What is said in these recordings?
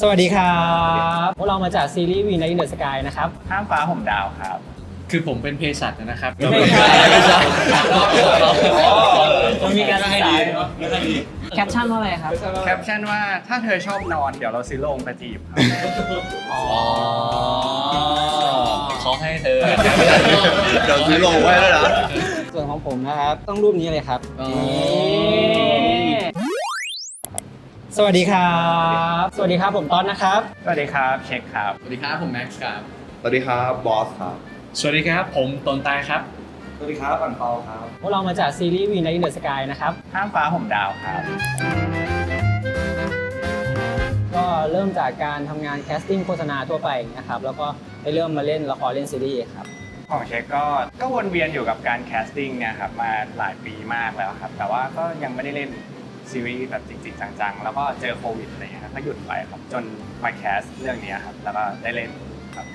สวัสดีครับพวกเรามาจากซีรีส์วีนอินเดอร์สกายนะครับห้ามฟ้าห่มดาวครับ คือผมเป็นเภสัชนะครับไม่ใช่ไม่ใช่ มันมีการให้ดีแคปชั่นว่าอะไรครับ แคปชั่นว่าถ้าเธอชอบนอนเดี๋ยวเราซื้อโลงไปจีบครับอ๋อเขาให้เธอเดี๋ยวซื้อโลงไว้แล้วนะส่วนของผมนะครับ ต้องรูปนี้เลยครับอ๋อนี่ สวัสดีครับ สวัสดีครับผมต้อนนะครับ สวัสดีครับเช็คครับ สวัสดีครับผมแม็กซ์ครับ สวัสดีครับบอสครับสวัสดีครับ ผมตนตายครับ สวัสดีครับอันเปาครับพวกเรามาจากซีรีส์วีนอินเดอร์สกายนะครับห้ามฟ้าห่มดาวครับ ก็เริ่มจากการทำงานแคสติ้งโฆษณาทั่วไปนะครับ แล้วก็ได้เริ่มมาเล่นละครเล่นซีรีส์ครับ ของเช็คก็ก็วนเวียนอยู่กับการแคสติ้งเนี่ยครับมาหลายปีมากแล้วครับ แต่ว่าก็ยังไม่ได้เล่น ซีรีส์แบบจริงๆจังๆ แล้วก็เจอโควิดอะไรเงี้ยครับก็หยุดไปครับจนมาแคสเรื่องนี้ครับแล้วก็ได้เล่นครับ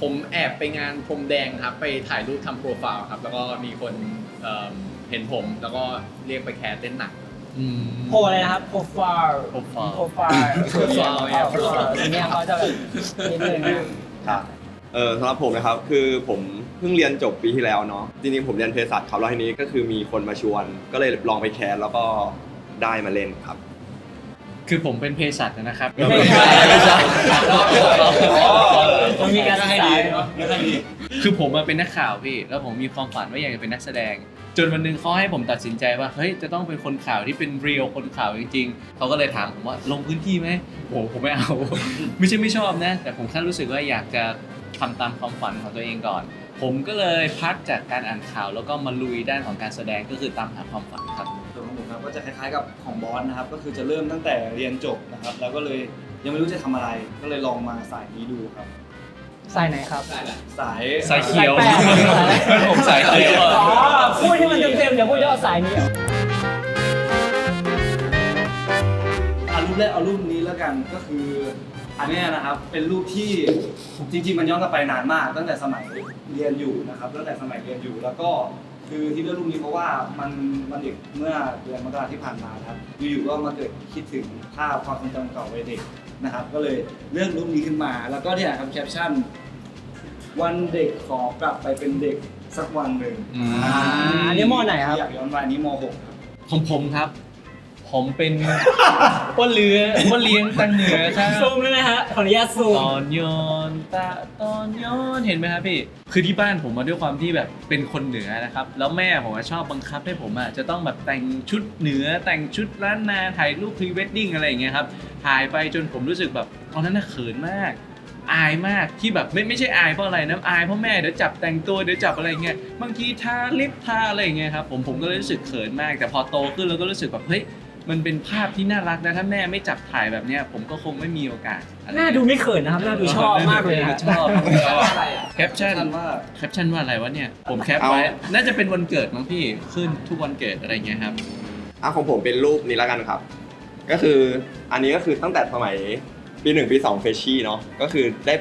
ผมแอบไปงานพรมแดงครับไปถ่ายรูปทำโปรไฟล์ครับ แล้วก็มีคนเอิ่มเห็นผมแล้วก็เรียกไปแคสเต้นหนังอืมโพอะไรนะครับโปรไฟล์ Profile โปรไฟล์ Profile เนี่ยโปรไฟล์เนี่ยเขาจะแบบนิดนึงนะ เออสำหรับผมนะครับคือผมเพิ่งเรียนจบปีที่แล้วเนาะจริงๆผมเรียนเภสัชครับแล้วทีนี้ก็คือมีคนมาชวน ก็เลยลองไปแคสแล้วก็ได้มาเล่นครับ คือผมเป็นเภสัชนะครับ ไม่ใช่ไม่ใช่ มันมีการให้ดีคือผมมาเป็นนักข่าวพี่ แล้วผมมีความฝันว่าอยากจะเป็นนักแสดง จนวันหนึ่งเขาให้ผมตัดสินใจว่า เฮ้ย จะต้องเป็นคนข่าวที่เป็นเรียลคนข่าวจริงๆ เขาก็เลยถามผมว่าลงพื้นที่ไหมโอ้โหผมไม่เอา ไม่ใช่ไม่ชอบนะ แต่ผมแค่รู้สึกว่าอยากจะ ทำตามความฝันของตัวเองก่อน ผมก็เลยพักจากการอ่านข่าว แล้วก็มาลุยด้านของการแสดงก็คือตามหาความฝันครับ ส่วนของผมครับก็จะคล้ายๆกับของบอสนะครับ ก็คือจะเริ่มตั้งแต่เรียนจบนะครับ แล้วก็เลยยังไม่รู้จะทำอะไร ก็เลยลองมาสายนี้ดูครับ สายไหนครับ สายสายเขียวสายแปดผมสายเขียวอ๋อ พูดให้มันเต็มๆเดี๋ยวพูดว่าสายนี้ เอารูปแรกเอารูปนี้แล้วกันก็คือ อันเนี้ยนะครับเป็นรูปที่จริงๆมันย้อนกลับไปนานมาก ตั้งแต่สมัยเรียนอยู่นะครับตั้งแต่สมัยเรียนอยู่แล้วก็คือที่เลือกรูปนี้เพราะว่ามันมันเด็กเมื่อเดือนมกราที่ผ่านมานะครับอยู่ๆก็มาเกิดคิดถึงภาพความทรงจำเก่าวัยเด็กนะครับ ก็เลยเลือกรูปนี้ขึ้นมา แล้วก็เนี่ยครับแคปชั่น วันเด็กขอกลับไปเป็นเด็กสักวันหนึ่งอืมอ่าอันนี้มอไหนครับ อยากย้อนวัยนี้ม .6 ครับของผมครับ ผมเป็นพ่อเรือพ่อเลี้ยงตังเหนือครับซูมได้ไหมฮะขออนุญาตซูมตอนย้อนตะตอนย้อนเห็นไหมครับพี่คือที่บ้านผมมาด้วยความที่แบบเป็นคนเหนือนะครับแล้วแม่ผมอะชอบบังคับให้ผมอะจะต้องแบบแต่งชุดเหนือแต่งชุดล้านนาถ่ายรูปพรีเวดดิ้งอะไรอย่างเงี้ยครับถ่ายไปจนผมรู้สึกแบบตอนนั้นน่ะเขินมาก อายมากที่แบบไม่ไม่ใช่อายเพราะอะไรนะอายเพราะแม่เดี๋ยวจับแต่งตัวเดี๋ยวจับอะไรเงี้ยบางทีทาลิปทาอะไรอย่างเงี้ยครับผมผมก็เลยรู้สึกเขินมาก แต่พอโตขึ้นเราก็รู้สึกแบบเฮ้ย มันเป็นภาพที่น่ารักนะถ้าแม่ไม่จับถ่ายแบบเนี้ยผมก็คงไม่มีโอกาสอะไรหน้าดูไม่เขินนะครับหน้าดูชอบมากเลยฮะชอบแคปชั่นท่านว่าแคปชั่นว่าอะไรวะเนี่ยผมแคปไว้น่าจะเป็นวันเกิดมั้งพี่ขึ้นทุกวันเกิดอะไรเงี้ยครับอะของผมเป็นรูปนี้แล้วกันครับ ก็คืออันนี้ก็คือตั้งแต่สมัยปีหนึ่งปีสองเฟชชี่เนาะก็คือได้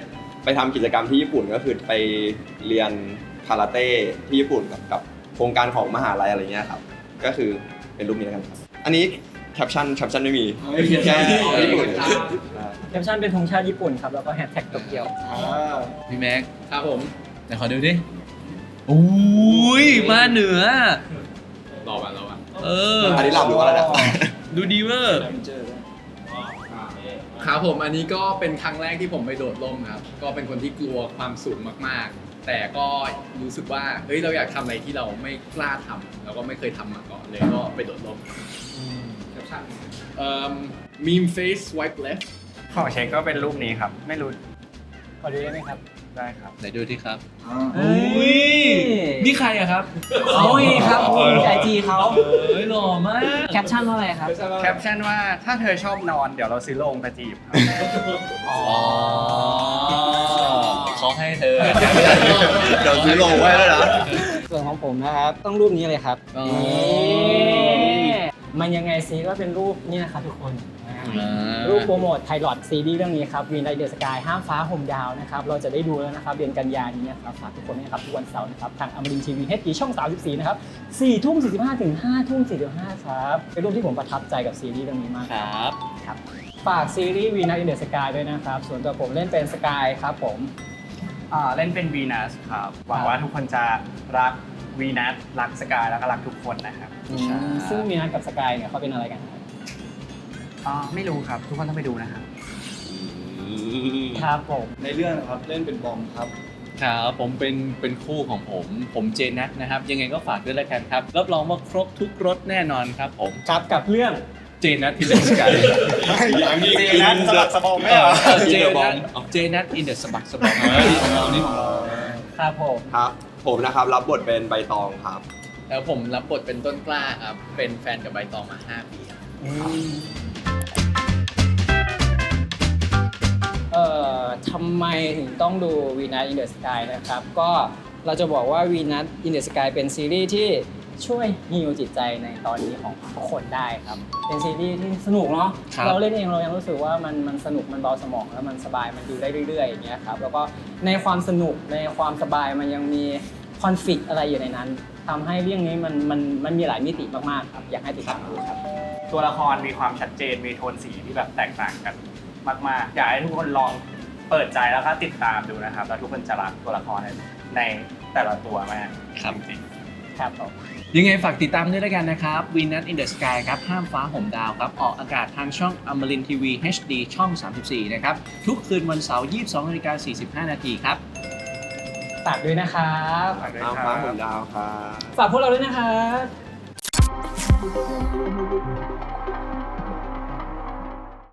ไปทำกิจกรรมที่ญี่ปุ่นก็คือไปเรียนคาราเต้ที่ญี่ปุ่นกับกับโครงการของมหาลัยอะไรเงี้ยครับ ก็คือเป็นรูปนี้แล้วกันครับ อันนี้แคปชั่นแคปชั่นไม่มีไม่มีแค่ญี่ปุ่น แคปชั่นเป็นธงชาติญี่ปุ่นครับ แล้วก็แฮชแท็กโตเกียวอ่าพี่แม็กครับผมไหนขอดูดิอุ้ยมาเหนือ รอวันรอวันเออ อันนี้หลับหรือว่าอะไรนะ ดูดีเวอร์เจอครับผมอันนี้ก็เป็นครั้งแรกที่ผมไปโดดร่มครับ ก็เป็นคนที่กลัวความสูงมากๆ แต่ก็รู้สึกว่าเฮ้ยเราอยากทำอะไรที่เราไม่กล้าทำแล้วก็ไม่เคยทำมาก่อนเลยก็ไปโดดร่มแคป ชั่นเอ่อ meme face swipe left ของเช็คก็เป็นรูปนี้ครับ ไม่รู้ขอดูได้ไหมครับ ได้ครับ ไหนดูที่ครับอ่าเฮ้ยอุ้ย นี่ใครอะครับเขาเองครับไอจีเขาเฮ้ยหล่อมากแคปชั่นว่าอะไรครับ แคปชั่นว่าถ้าเธอชอบนอนเดี๋ยวเราซื้อโลงไปจีบครับ อ๋อเขาให้เธอเดี๋ยวซื้อโลงไว้แล้วนะส่วนของผมนะครับ ต้องรูปนี้เลยครับอ๋อนี่ มันยังไงซีก็เป็นรูปนี่นะครับทุกคนรูปโปรโมทไพลอตซีรีส์เรื่องนี้ครับวีนไดเดอร์สกายห้ามฟ้าห่มดาวนะครับเราจะได้ดูแล้วนะครับเดือนกันยายนนี้นะครับฝากทุกคนด้วยนะครับทุกวันเสาร์นะครับทางอมรินทีวีเฮดดีช่อง 34 นะครับ4ทุ่ม45ถึง5ทุ่ม45ครับเป็นรูปที่ผมประทับใจกับซีรีส์เรื่องนี้มาก ครับครับฝากซีรีส์วีนัทอินเดอะสกายด้วยนะครับ ส่วนตัวผมเล่นเป็นสกายครับผม อ่าเล่นเป็นวีนัสครับ หวังว่าทุกคนจะรัก วีนัสรักสกายแล้วก็รักทุกคนนะครับอืมซึ่งวีนัทกับสกายเนี่ยเขาเป็นอะไรกันครับอ่าไม่รู้ครับ ทุกคนต้องไปดูนะครับครับผมในเรื่องนะครับเล่นเป็นบอมครับครับผมเป็นเป็นคู่ของผม ผมเจนัทนะครับ ยังไงก็ฝากด้วยละกันครับรับรองว่าครบทุกรสแน่นอนครับผมครับกับเรื่องเจนัทอินเดอะสกายอย่างนี้เจนัทสลักสะบอมไม่เหรอเจนัทเจนัทอินเดอะสบักสบองเรานี่ครับผมครับ ผมนะครับรับบทเป็นใบตองครับ แล้วผมรับบทเป็นต้นกล้าครับ เป็นแฟนกับใบตองมา 5 ปีครับเอ่อทำไมถึงต้องดูวีนัทอินเดอะสกายนะครับ ก็เราจะบอกว่าวีนัทอินเดอะสกายเป็นซีรีส์ที่ ช่วยฮีลจิตใจในตอนนี้ของทุกคนได้ครับ เป็นซีรีส์ที่สนุกเนาะครับ เราเล่นเองเรายังรู้สึกว่ามันมันสนุกมันเบาสมองแล้วมันสบายมันดูได้เรื่อยๆอย่างเงี้ยครับแล้วก็ในความสนุกในความสบายมันยังมีคอนฟ lict อะไรอยู่ในนั้นทำให้เรื่องนี้มันมันมันมีหลายมิติมากๆครับอยากให้ติดตามดูครับ ตัวละครมีความชัดเจนมีโทนสีที่แบบแตกต่างกันมากๆอยากให้ทุกคนลองเปิดใจแล้วก็ติดตามดูนะครับ แล้วทุกคนจะรักตัวละครในแต่ละตัวมากครับ จริง ครับผมยังไงฝากติดตามด้วยแล้วกันนะครับวีนัทอินเดอะสกายครับห้ามฟ้าห่มดาวครับออกอากาศทางช่องอมรินทีวี HD ช่อง 34 นะครับ ทุกคืนวันเสาร์22นาฬิกา45 นาทีครับฝากด้วยนะครับฝากด้วยเอาครัฟ้าบหมุนดาวครับ ฝากพวกเราด้วยนะครับ Thank